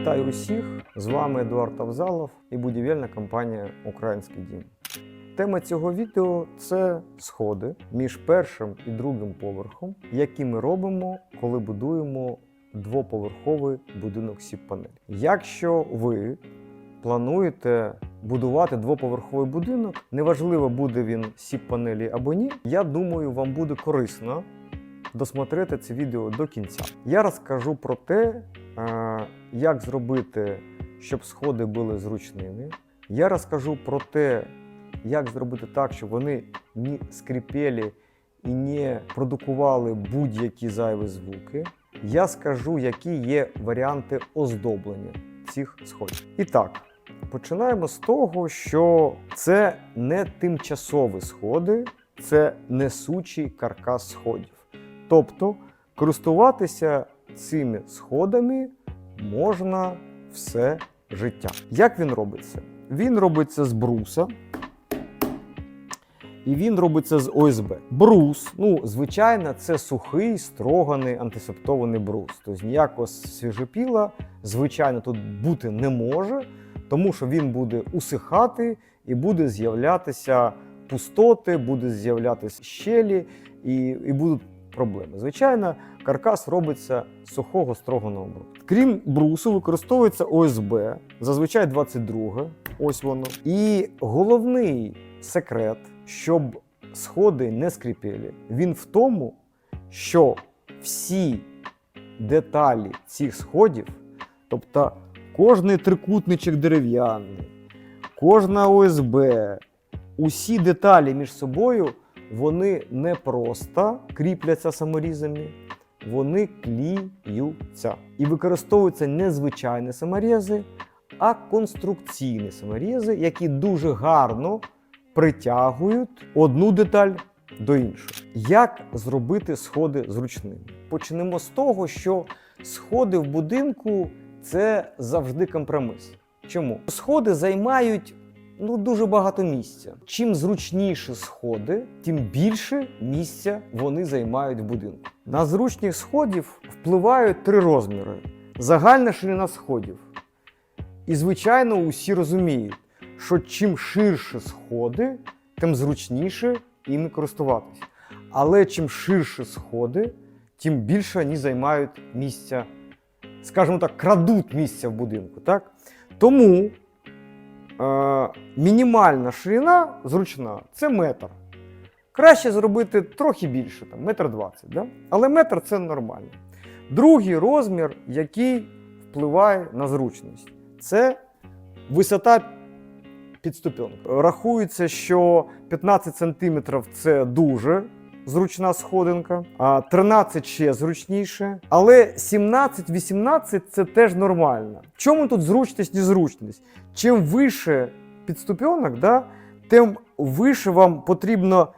Вітаю усіх! З вами Едуард Авзалов і будівельна компанія Український дім. Тема цього відео це сходи між першим і другим поверхом, які ми робимо, коли будуємо двоповерховий будинок сіп-панель. Якщо ви плануєте будувати двоповерховий будинок, неважливо буде він сіп-панелі або ні, я думаю, вам буде корисно досмотрити це відео до кінця. Я розкажу про те, як зробити, щоб сходи були зручними. Я розкажу про те, як зробити так, щоб вони не скрипели і не продукували будь-які зайві звуки. Я скажу, які є варіанти оздоблення цих сходів. І так, починаємо з того, що це не тимчасові сходи, це несучий каркас сходів. Тобто користуватися цими сходами можна все життя. Як він робиться? Він робиться з бруса. І він робиться з ОСБ. Брус, ну, звичайно, це сухий, строганий, антисептований брус. Тобто ніякого свіжопіла, звичайно, тут бути не може, тому що він буде усихати і буде з'являтися пустоти, буде з'являтися щелі і, і будуть проблеми. Звичайно, каркас робиться сухого строганого брусу. Крім брусу, використовується ОСБ, зазвичай 22, ось воно. І головний секрет, щоб сходи не скріпели, він в тому, що всі деталі цих сходів, тобто кожний трикутничок дерев'яний, кожна ОСБ, усі деталі між собою вони не просто кріпляться саморізами, вони кліються. І використовуються не звичайні саморізи, а конструкційні саморізи, які дуже гарно притягують одну деталь до іншої. Як зробити сходи зручними? Почнемо з того, що сходи в будинку це завжди компроміс. Чому? Сходи займають ну, дуже багато місця. Чим зручніші сходи, тим більше місця вони займають в будинку. На зручність сходів впливають три розміри: загальна ширина сходів. І, звичайно, усі розуміють, що чим ширше сходи, тим зручніше іми користуватися. Але чим ширше сходи, тим більше вони займають місця, скажімо так, крадуть місця в будинку. Так? Тому мінімальна ширина зручна це метр. Краще зробити трохи більше, там, метр двадцять. Да? Але метр це нормально. Другий розмір, який впливає на зручність, це висота підступенки. Рахується, що 15 см це дуже зручна сходинка, а 13 ще зручніше. Але 17-18 це теж нормально. В чому тут зручність незручність? Чим вище підступенок, да, тим вище вам потрібно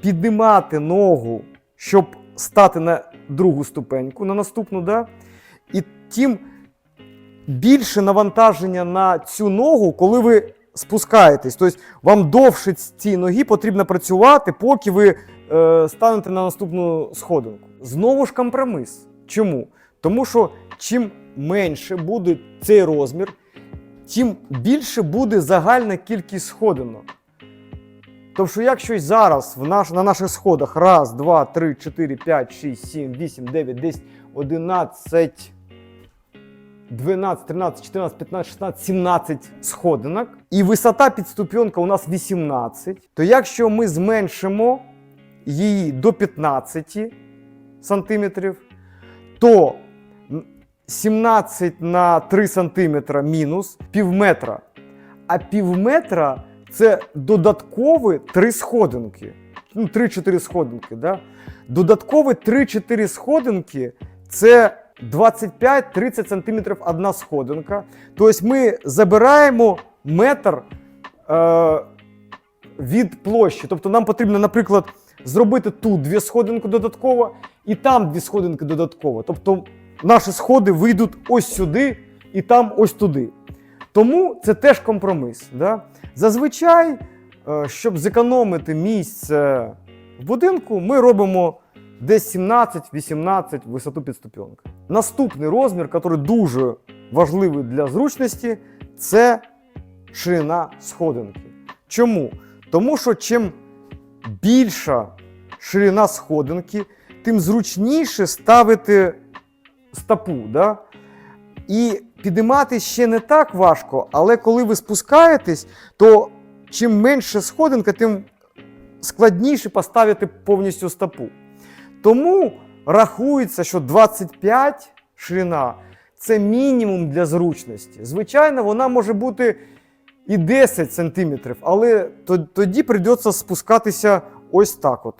піднімати ногу, щоб стати на другу ступеньку, на наступну, да? і тим більше навантаження на цю ногу, коли ви спускаєтесь. Тобто вам довше цій ноги потрібно працювати, поки ви е, станете на наступну сходинку. Знову ж компроміс. Чому? Тому що чим менше буде цей розмір, тим більше буде загальна кількість сходинок. Тобто, що якщо зараз в наш, на наших сходах раз, два, три, чотири, п'ять, шість, сім, вісім, дев'ять, десять, одинадцять, 12, 13, 14, 15, 16, 17 сходинок, і висота підступенка у нас 18, то якщо ми зменшимо її до 15 сантиметрів, то 17 на 3 сантиметра мінус півметра. А півметра це додаткові 3 сходинки. Ну, 3-4 сходинки. Да? Додаткові 3-4 сходинки це 25-30 см одна сходинка. Тобто ми забираємо метр е, від площі. Тобто нам потрібно, наприклад, зробити тут дві сходинки додатково і там дві сходинки додатково. Тобто наші сходи вийдуть ось сюди і там ось туди. Тому це теж компроміс. Да? Зазвичай, е, щоб зекономити місце в будинку, ми робимо десь 17-18 висоту підступенка. Наступний розмір, який дуже важливий для зручності це ширина сходинки. Чому? Тому що чим більша ширина сходинки, тим зручніше ставити стопу. Да? І підіймати ще не так важко, але коли ви спускаєтесь, то чим менше сходинка, тим складніше поставити повністю стопу. Тому рахується, що 25 ширина це мінімум для зручності. Звичайно, вона може бути і 10 см, але тоді прийдеться спускатися ось так. от.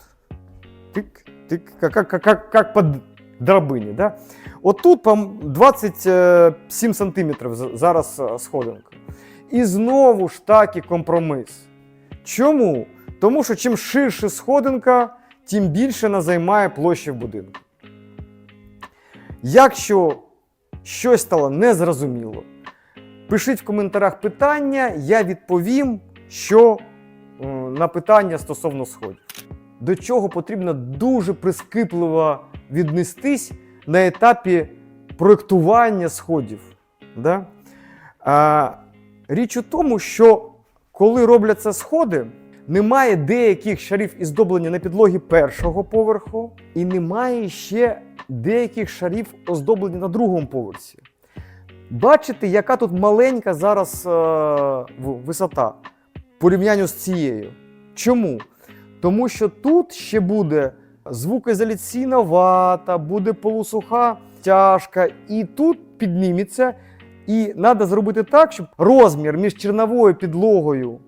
Тик, тик, як, як, як, як по драбині. Да? Отут там 27 см зараз е, сходинка. І знову ж таки компроміс. Чому? Тому що чим ширше сходинка, тим більше вона займає площі в будинку. Якщо щось стало незрозуміло, пишіть в коментарях питання, я відповім, що на питання стосовно сходів. До чого потрібно дуже прискіпливо віднестись на етапі проєктування сходів. Да? А, річ у тому, що коли робляться сходи, немає деяких шарів із здоблення на підлогі першого поверху, і немає ще деяких шарів оздоблення на другому поверсі. Бачите, яка тут маленька зараз е, висота в порівнянні з цією. Чому? Тому що тут ще буде звукоізоляційна вата, буде полусуха тяжка, і тут підніметься. І треба зробити так, щоб розмір між черновою підлогою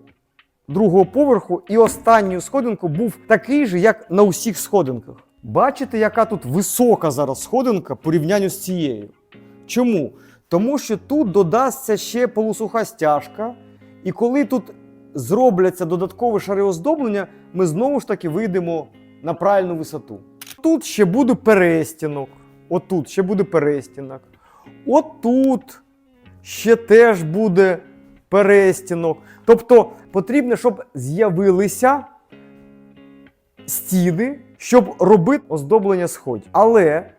другого поверху і останньою сходинкою був такий же, як на усіх сходинках. Бачите, яка тут висока зараз сходинка в порівнянні з цією. Чому? Тому що тут додасться ще полусуха стяжка, і коли тут зробляться додаткові шари оздоблення, ми знову ж таки вийдемо на правильну висоту. Тут ще буде перестінок. Отут ще буде перестінок. Отут ще теж буде перестінок. Тобто потрібно, щоб з'явилися стіни, щоб робити оздоблення сходів. Але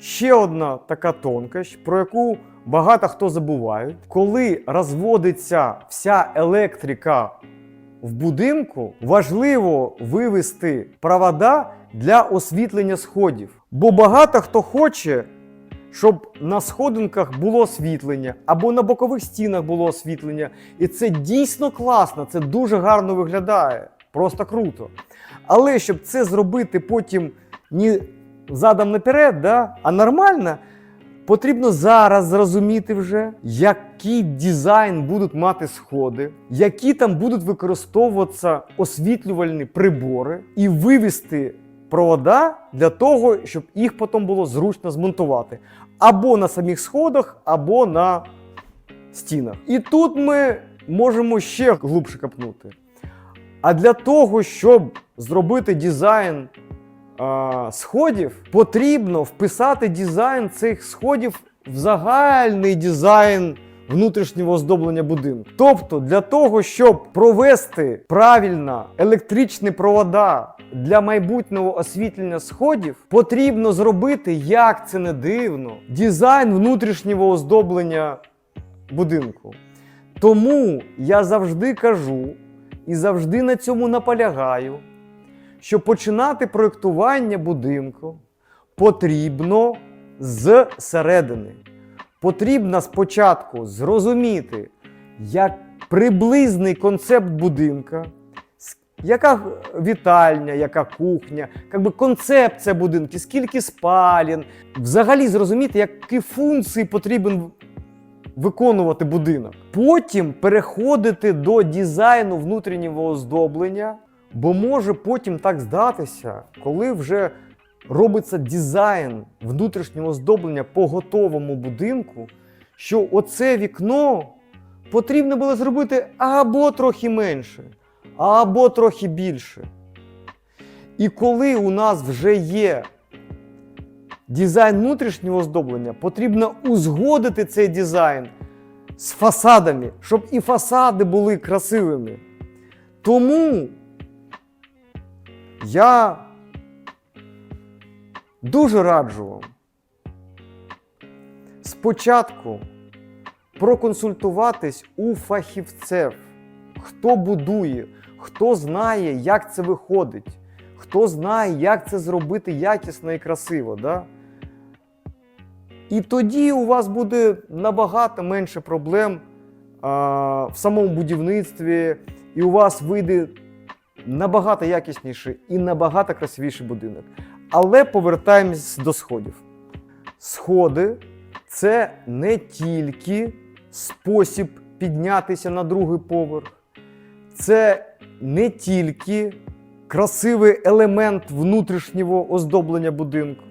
ще одна така тонкощ, про яку багато хто забуває, коли розводиться вся електрика в будинку, важливо вивести провода для освітлення сходів. Бо багато хто хоче, щоб на сходинках було освітлення або на бокових стінах було освітлення. І це дійсно класно, це дуже гарно виглядає. Просто круто. Але щоб це зробити потім не задом наперед, да, а нормально, потрібно зараз зрозуміти вже, який дизайн будуть мати сходи, які там будуть використовуватися освітлювальні прибори, і вивести провода для того, щоб їх потім було зручно змонтувати. Або на самих сходах, або на стінах. І тут ми можемо ще глибше копнути. А для того, щоб зробити дизайн а, сходів, потрібно вписати дизайн цих сходів в загальний дизайн внутрішнього оздоблення будинку. Тобто, для того, щоб провести правильно електричні провода для майбутнього освітлення сходів, потрібно зробити, як це не дивно, дизайн внутрішнього оздоблення будинку. Тому я завжди кажу і завжди на цьому наполягаю, що починати проєктування будинку потрібно з середини. Потрібно спочатку зрозуміти, як приблизний концепт будинка, яка вітальня, яка кухня, як би концепція будинку, скільки спалін, взагалі зрозуміти, які функції потрібен виконувати будинок. Потім переходити до дизайну внутрішнього оздоблення, бо може потім так здатися, коли вже робиться дизайн внутрішнього оздоблення по готовому будинку, що оце вікно потрібно було зробити або трохи менше, або трохи більше. І коли у нас вже є дизайн внутрішнього оздоблення, потрібно узгодити цей дизайн з фасадами, щоб і фасади були красивими. Тому я дуже раджу вам спочатку проконсультуватись у фахівців, хто будує, хто знає, як це виходить, хто знає, як це зробити якісно і красиво. Да? І тоді у вас буде набагато менше проблем а, в самому будівництві, і у вас вийде набагато якісніший і набагато красивіший будинок. Але повертаємось до сходів. Сходи це не тільки спосіб піднятися на другий поверх, це не тільки красивий елемент внутрішнього оздоблення будинку.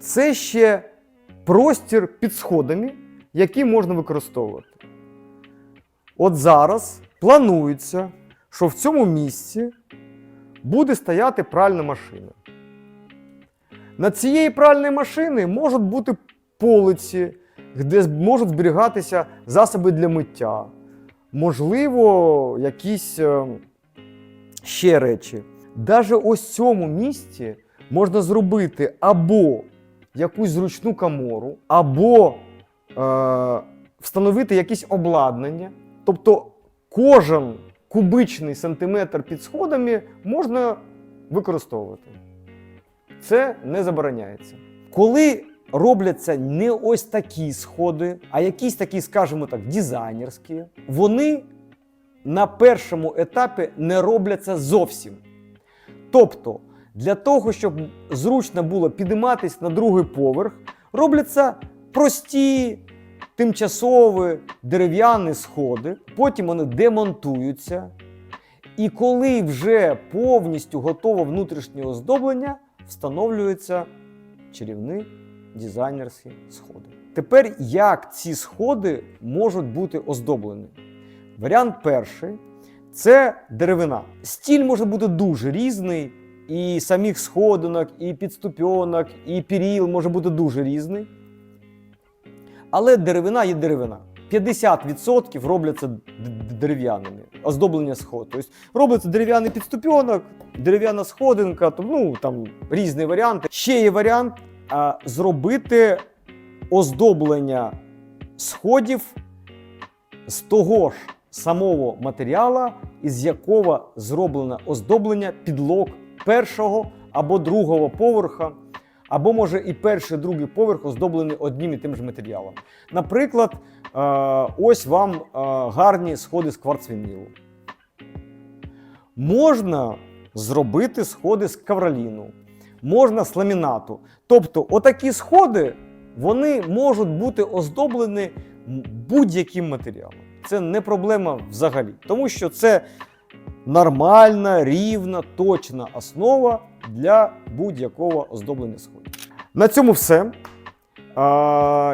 Це ще простір під сходами, який можна використовувати. От зараз планується, що в цьому місці буде стояти пральна машина. На цієї пральної машини можуть бути полиці, де можуть зберігатися засоби для миття, можливо, якісь е, ще речі. Даже ось цьому місці можна зробити або якусь зручну камору, або е, встановити якесь обладнання. Тобто кожен кубичний сантиметр під сходами можна використовувати. Це не забороняється. Коли робляться не ось такі сходи, а якісь такі, скажімо так, дизайнерські, вони на першому етапі не робляться зовсім. Тобто, для того, щоб зручно було підійматись на другий поверх, робляться прості тимчасові дерев'яні сходи, потім вони демонтуються. І коли вже повністю готове внутрішнє оздоблення, встановлюються чарівні дизайнерські сходи. Тепер як ці сходи можуть бути оздоблені? Варіант перший це деревина. Стіль може бути дуже різний, і самих сходинок, і підступьонок, і періл може бути дуже різний. Але деревина є деревина. 50% робляться дерев'яними, оздоблення сход. Тобто робиться дерев'яний підступьонок, дерев'яна сходинка, ну там різні варіанти. Ще є варіант а, зробити оздоблення сходів з того ж самого матеріалу, із якого зроблено оздоблення підлог першого або другого поверха, або може і перший, другий поверх оздоблені одним і тим же матеріалом. Наприклад, е, ось вам е, гарні сходи з кварцвінілу. Можна зробити сходи з кавроліну, можна з ламінату. Тобто, отакі сходи вони можуть бути оздоблені будь-яким матеріалом. Це не проблема взагалі, тому що це нормальна, рівна, точна основа для будь-якого оздоблення сходів. На цьому все.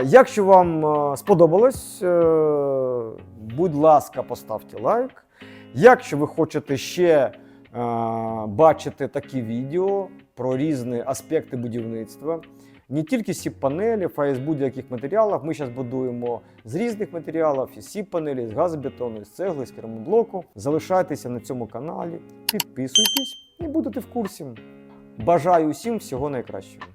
Якщо вам сподобалось, е, будь ласка, поставте лайк. Якщо ви хочете ще а, бачити такі відео про різні аспекти будівництва, не тільки сіп панелів, а й з будь-яких матеріалів. Ми зараз будуємо з різних матеріалів, із сіп панелі, з газобетону, з цегли, з керамоблоку. Залишайтеся на цьому каналі, підписуйтесь і будете в курсі. Бажаю усім всього найкращого.